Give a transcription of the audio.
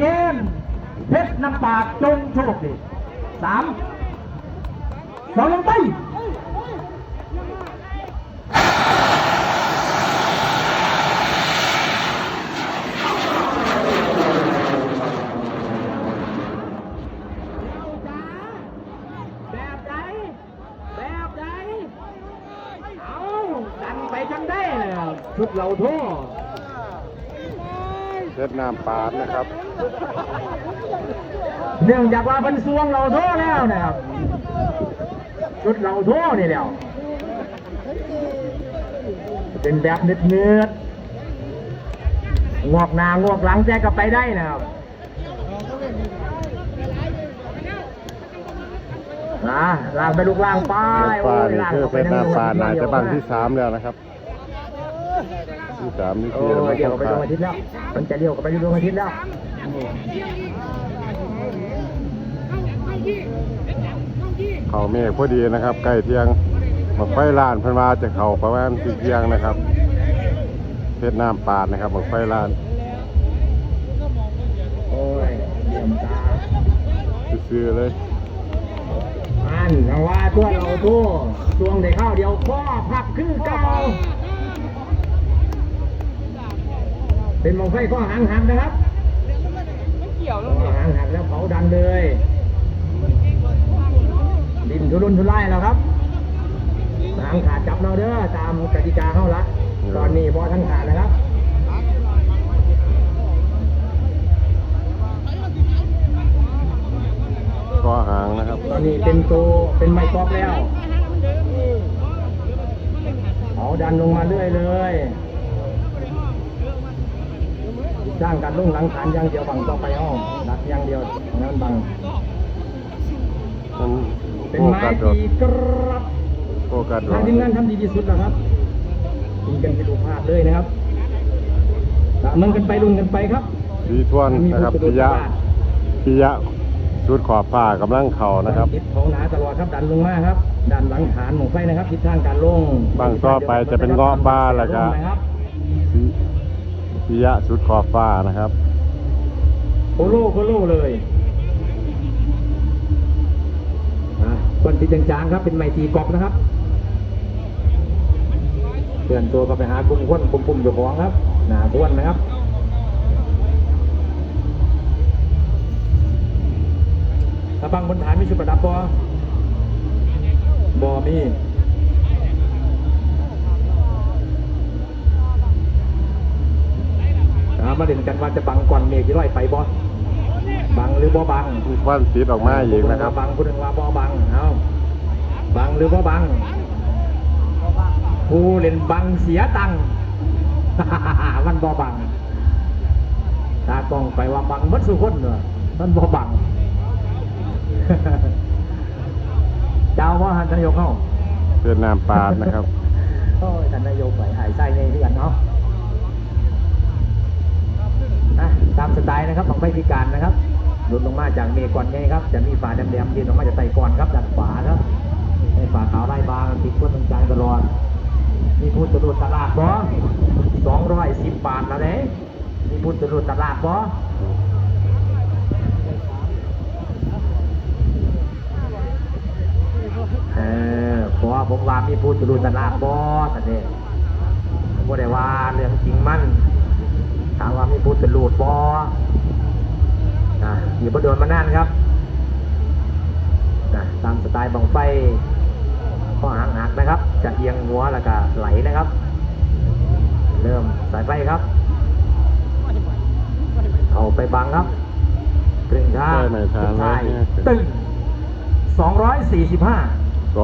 เกม เพชรน้ำปาดจงโชคดีสามสองลงไปแบบใดแบบใดเอาดันไปจนได้เลยชุดเราโทษ เพชรน้ำปาดนะครับ เนื่องจากว่าเป็นสวงเราโทษแล้วนะครับชุดเราโทษนี่แล้ว เป็นแบบเนื้อๆงอกหนางอกหลังแจกลับไปได้นะครับนะล่างไปลูกล่างไปเพชรปาดนี่ล่างคือเข้าเพไปชรน้ำปาดใน่าจะบังที่สามแล้วนะครับ ที่สามนี่โอ้คือเรียวไปดวงอาทิตย์แล้ว มันจะเลี้ยวกับไปดวงอาทิตย์แล้ว เขาเมฆพอดีนะครับ ใกล้เที่ยงบักไฟลานเพันวาจะเขาประมาณสี่เที่ยงนะครับเพชรน้ำปาดนะครับบักไฟลานโอ้ยเยี่ยมตาซื้อๆเลย อันเอาว่าตัวเราตัวช่วงได้เข้าเดียวข้อพับคือเก่า เป็นมองไฟข้อหางหักนะครับข้อหางหักแล้วเผาดันเลยดินทุรุนทุรายแล้วครับหางขาดจับเราเด้อตามกติกาเข้าละตอนนี้บอทั้งขาดนะครับก็หางนะครับ ตอนนี้เป็นตัวเป็นไม้กอกแล้วเอาดันลงมาเรื่อยเลย สร้างการลุ่งหลังฐานอย่างเดียวบังต่อไปอ้อมดักอย่างเดียวนั้นบัง มันเป็นโฟไม้กัสโดนที่กรับโฟกัสโดทางนทีมงานทำดีที่สุดแล้วครับยิงกันไปดูภาพเลยนะครับตามมันกันไปลุ้นกันไปครับดีทวนนะครับพิยะพิยะชุดขอบฟ้ากำลังเข่านะครับ ติดของหนาตลอดครับดันลงมาครับดันหลังฐานหมองไฟนะครับทิศทางการลงบางต่อไปจะเป็นเงาะบ้านแล้วก็นะครับ พิยะชุดขอบฟ้านะครับโคโลโคโลเลยอะก้อนติดจางๆครับเป็นไมตีกอกนะครับเตือนตัวก็ไปหากลุ่มควนกลุ่มปุ่มอยู่ของครับหนาทวนนะครับถ้าบางบนฐานมีชุดประดับบอบอมีถา มมาเด่นกันว่าจะบังก่อนเมฆที่ร้อยไปบอบังหรือบ่บังมีควันติดออกมาอีกนะครับบังคุณว่าบ่บังเอาบังหรือบ่บังผู้เล่นบังเสียตังค์มันบ่บังตากล้องไปว่าบังหมัดสุคนเนอะมันบ่บังเจ้าว่าท่านนายกเข้าเพื่อนน้ำปาดนะครับโอ้ยท่านนายกไปหายใจในเรื่องเนาะอะตามสไตล์นะครับของไฟ พิการนะครับหลุดลงมาจากเมก่อนไงครับ จะมีฝาแหลมๆยืนออกมาจากไตก่อนครับด้านขวาครับให้ฝาขาวลายบางติดก้นตรงกลางตลอดมีพุทธรูปตลาดบ่สองร้อยสิบบาทแล้วเด้มีพุทธรูปตลาดบ่เออเพราะผมว่ามีพุทธรูปตลาดบ่แต่เนี่ยผมบ่ได้ว่าเรื่องจริงมั่นถามว่ามีพุทธรูปบ่อ่ะอยู่บ่โดนมานานครับนะตามสไตล์บังไฟข้อหางหักนะครับ จะเอียงหัวแล้วก็ไหลนะครับ เริ่มสายไฟครับเอาไปบังครับครึ่งทางใช่ไหมทางสุดท้ายไว้เนี่ยตึงสองร้อยสี่สิบห้า